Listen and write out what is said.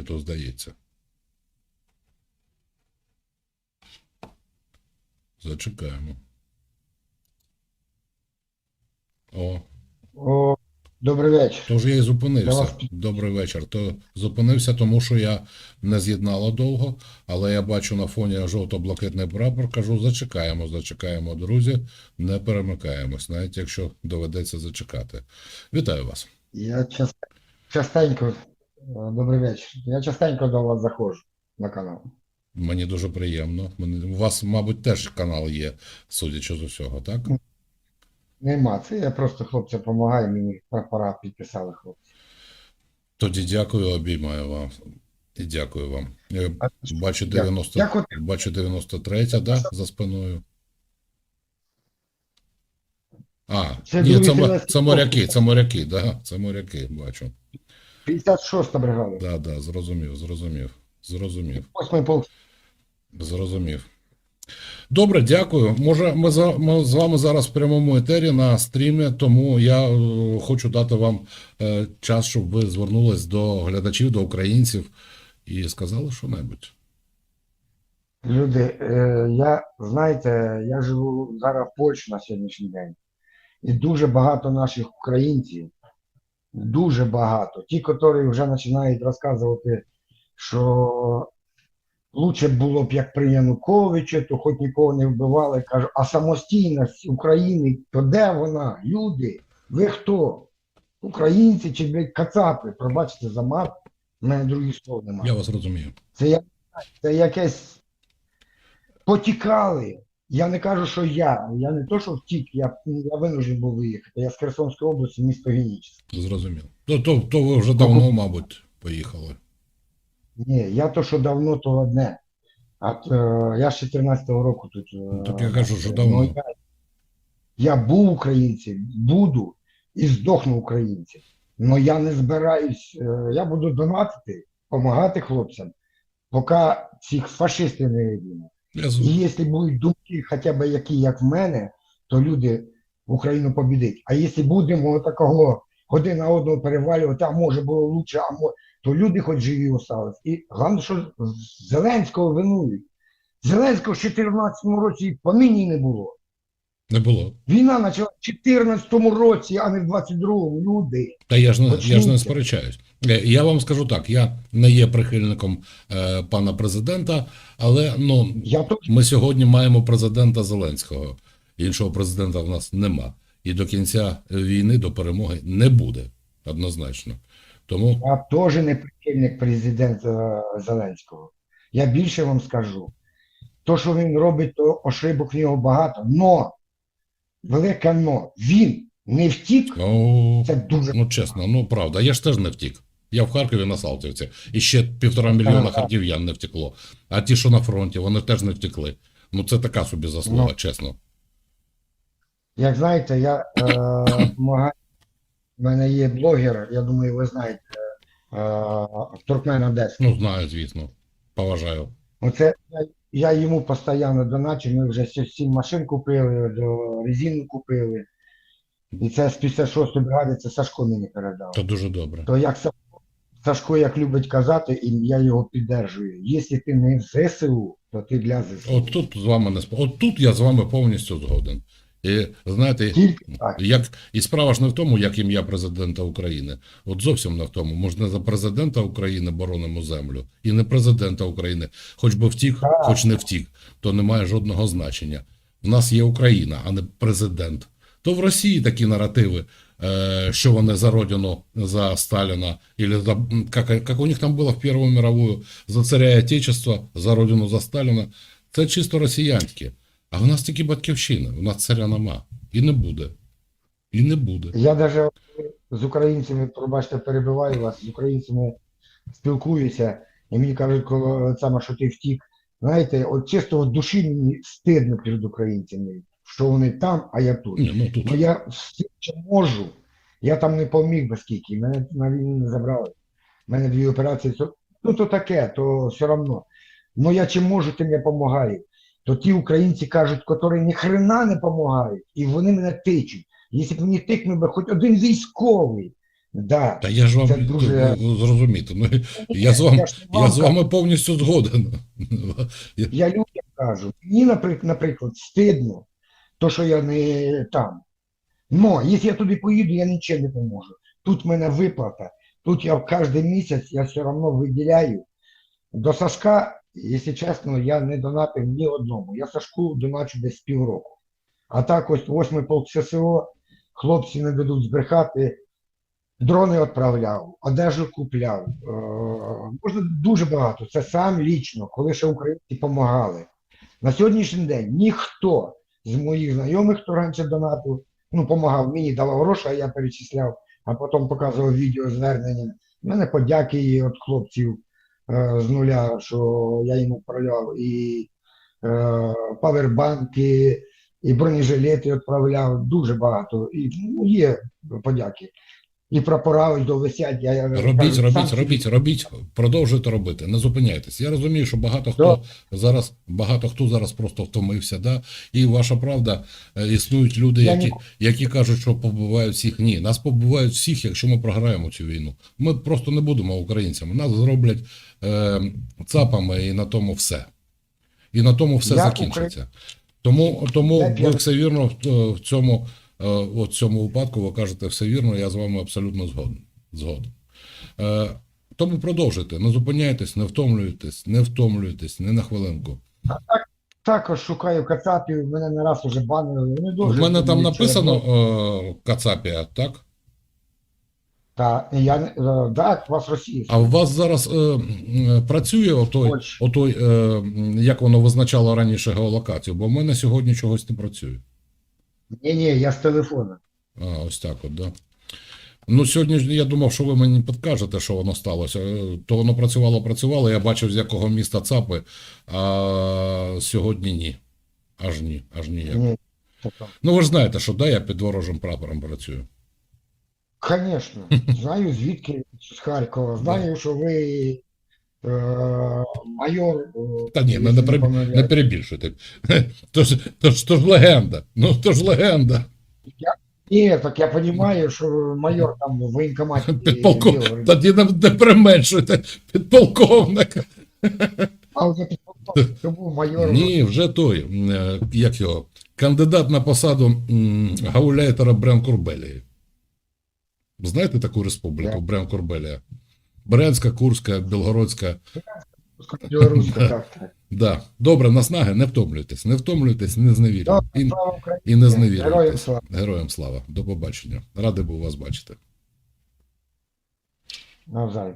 чи то здається. Зачекаємо. О, О, добрий вечір. то ж я і зупинився. вас- Добрий вечір. То зупинився, тому що я не з'єднала довго, але я бачу на фоні жовто-блакитний прапор, кажу, зачекаємо, зачекаємо, друзі, не перемикаємось, навіть якщо доведеться зачекати. Вітаю вас. Я частенько, добрий вечір. Я частенько до вас заходжу на канал. Мені дуже приємно. У вас, мабуть, теж канал є, судячи з усього, так? Нема, це я просто хлопцям допомагаю, мені прапора підписали хлопці. Тоді дякую, обіймаю вам. І дякую вам. Е, Бачу Як- 90, як бачу 93, да, за спиною. А, Це ні, це, це моряки, це моряки, да, це моряки, бачу. 56-та бригада, Да, да, зрозумів, зрозумів, зрозумів, 8-й полк. зрозумів. Добре, дякую. Може, ми, з вами зараз в прямому етері на стрімі, тому я е, хочу дати вам е, час, щоб ви звернулись до глядачів, до українців і сказали що-небудь. Люди, е, я, знаєте, я живу зараз в Польщі на сьогоднішній день. І дуже багато наших українців, дуже багато. Ті, які вже починають розказувати, що лучше було б як при Януковичі, то хоч нікого не вбивали. Кажу, а самостійність України, то де вона? Люди, ви хто? Українці чи блядь, кацапи? Пробачте за мат, в мене других слов немає. Я вас розумію. Це, це якесь потікали. Я не кажу, що я. Я не то, що втік, я, я винуждений був виїхати. Я з Херсонської області, місто Генічеськ. Зрозумів. То, то, то ви вже давно, мабуть, поїхали. Ні, я то, що давно, то одне. А е, я з 14-го року тут. е, Ну, так я кажу, що давно. ну, я, я був українцем, буду і здохну українцем. Але я не збираюсь, е, я буду донатити, допомагати хлопцям, поки цих фашистів не видимо. І якщо будуть думки, хоча б які, як в мене, то люди Україну побідить. А якщо будемо такого один на одного перевалювати, а може було лучше, а може, то люди хоч живі остались. І головне, що Зеленського винують. Зеленського в 2014 році і поміні не було. Не було. Війна почала в 2014 році, а не в 22-му. Люди. Та я ж не, я ж не сперечаюсь. Е, Я вам скажу так: я не є прихильником е, пана президента, але ну, Я ми сьогодні маємо президента Зеленського. Іншого президента в нас нема. І до кінця війни, до перемоги не буде однозначно. Тому Я теж не прихильник президента Зеленського. Я більше вам скажу. То, що він робить, то ошибок в нього багато. Но, велике но, він не втік, ну, це дуже ну чесно, ну правда, я ж теж не втік. Я в Харкові на Салтівці, і ще півтора мільйона харків'ян не втекло. А ті, що на фронті, вони теж не втекли. Ну це така собі заслуга, Ну. чесно. Як знаєте, я е. У мене є блогер, я думаю, ви знаєте, е, Туркмен Одеський. Ну, знаю, звісно. Поважаю. Оце я, я йому постійно доначу, ми вже сім машин купили, до резину купили. І це з 56-ї бригади, це Сашко мені передав. Це дуже добре. То як Сашко як любить казати, і я його піддержую. Якщо ти не в ЗСУ, то ти для ЗСУ. От тут з вами не сп- От тут я з вами повністю згоден. І знаєте, як і справа ж не в тому, як ім'я президента України. От зовсім не в тому. Не за президента України боронимо землю, і не президента України, хоч би втік, хоч не втік, то не має жодного значення. В нас є Україна, а не президент. То в Росії такі наративи, е, що вони за родину, за Сталіна, или за как, як у них там було в Першу мировую, за царя і за родину, за Сталіна. Це чисто росіянське. А в нас тільки батьківщина, в нас царя нема. І не буде. І не буде. Я навіть з українцями, пробачте, перебиваю вас, з українцями спілкуюся, і мені кажуть, коли саме, що ти втік. Знаєте, от чисто від душі мені стидно перед українцями, що вони там, а я тут. Ні, ну тут. Бо я все, що можу, я там не поміг би скільки, мене на війну не забрали. У мене дві операції, ну то таке, то все одно. Ну я чим можу, тим я допомагаю. То ті українці кажуть, котрі ні хрена не допомагають, і вони мене тичуть. Якщо б мені тикнув би хоч один військовий, Да. Та я ж вам дуже- ну, зрозуміти. Ну, я з вами, ж я з вами повністю згоден. Я людям кажу, мені, наприклад, наприклад, стидно, то, що я не там. Но, якщо я туди поїду, я нічим не поможу. Тут в мене виплата, тут я кожен місяць я все одно виділяю. До Сашка, якщо чесно, я не донатив ні одному. Я Сашку доначу десь півроку. А так ось восьмий полк ССО, хлопці не дадуть збрехати, дрони відправляв, одежу купляв. Е, можна дуже багато. Це сам лічно, коли ще українці допомагали. На сьогоднішній день ніхто з моїх знайомих, хто раніше донатив, ну, допомагав мені, давав гроші, а я перечисляв, а потім показував відео звернення. У мене подяки є від хлопців з нуля, що я йому відправляв, і е, павербанки, і бронежилети відправляв, дуже багато. І ну, є подяки. І прапора ось до висять. Я, Робіть, кажу, робіть, собі- робіть, робіть, продовжуйте робити, не зупиняйтесь. Я розумію, що багато хто зараз, багато хто зараз просто втомився, да? і ваша правда, е, існують люди, Я які, ніколи- які кажуть, що побивають всіх. Ні, нас побивають всіх, якщо ми програємо цю війну. Ми просто не будемо українцями. Нас зроблять е, цапами і на тому все. І на тому все Я закінчиться. Тому, тому ви все вірно в, в цьому, е, от цьому випадку ви кажете все вірно, я з вами абсолютно згоден. згоден. Е, тому продовжуйте, не зупиняйтесь, не втомлюйтесь, не втомлюйтесь, не на хвилинку. Також шукаю кацапів, мене не раз уже банили. Вони В мене там написано е, Кацапія, так? Та, я, не- е, так, у вас Росія. А у вас зараз е, працює отой, Хоч. отой е, як воно визначало раніше геолокацію, бо в мене сьогодні чогось не працює. Ні, ні, я з телефона. А, ось так от, да. Ну, сьогодні ж я думав, що ви мені підкажете, що воно сталося. Е, То воно працювало, працювало, я бачив, з якого міста ЦАПи, а сьогодні ні. Аж ні, аж ніяк. Ні. Ну, ви ж знаєте, що да, я під ворожим прапором працюю. Звісно, знаю звідки з Харкова. Знаю, що ви е, майор. е, Та ні, не, не, переб- не перебільшуйте. То ж, то, ж, то ж легенда. Ну, то ж легенда. Ні, так я розумію, що майор там в воєнкоматі. Підполков... Тоді не, не применшуйте підполковника. А вже підполковник, то був майор. Ні, вже той, е, як його, кандидат на посаду гауляйтера Брянкурбелії. Знаєте таку республіку Да. Брянкурбелія? Брянська, Курська, Білгородська. Білоруська, так. Да. Добре, наснаги, не втомлюйтесь, не втомлюйтесь, не зневірюйтесь. І, і не Героям слава! Героям слава. До побачення. Радий був вас бачити. Навзаєм.